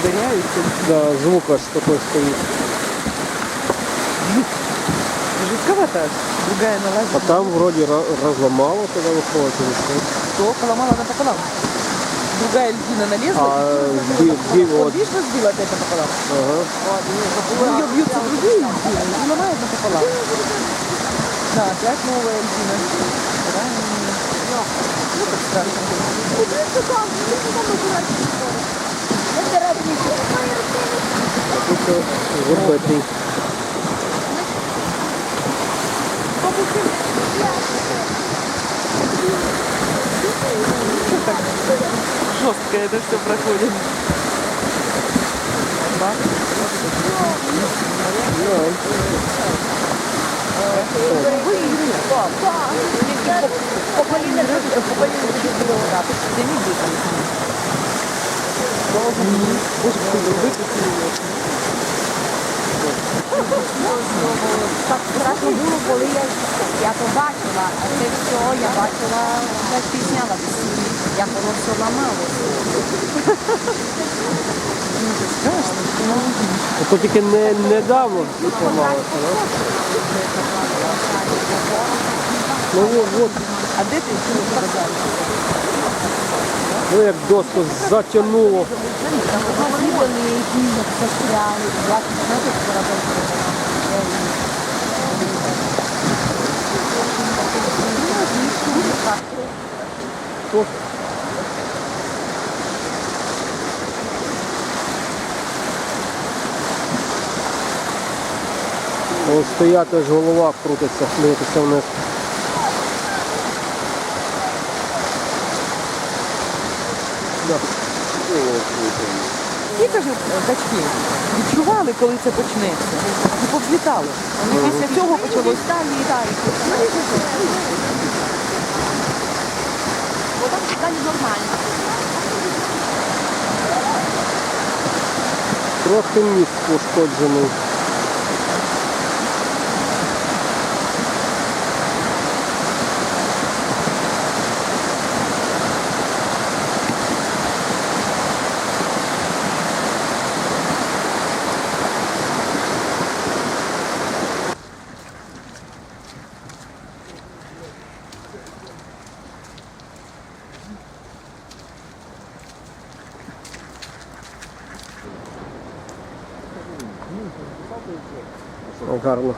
Ударяются. Да, звук аж такой стоит. Жутковато. Другая налазит. А там вроде ра- разломало, когда выходит. Что? Поломала напополам. Другая льдина налезла. А и где, где вот вот? видишь, разбила опять напополам. Ага. У нее бьются другие льдины и ломают напополам. Да, опять новая льдина. Ну, как страшно. Какой-то горбатый. Жестко это все проходит. Да? Так страшно було, коли я, то а це все я бачила, як пізняла як воно все ламалося. То тільки не, недавно зламалося, да? Ну от, от, А де ти цю показав? ну як доску затягнуло. Вони були застряли, як знаєте, що. Тут Ось стоять, аж голова крутиться, дивитися вниз. Ті, каже, качки, відчували, коли це почнеться. І повзлітали. Вони після цього почалось. Отак далі нормально. Трохи міст пошкоджений. Гарно.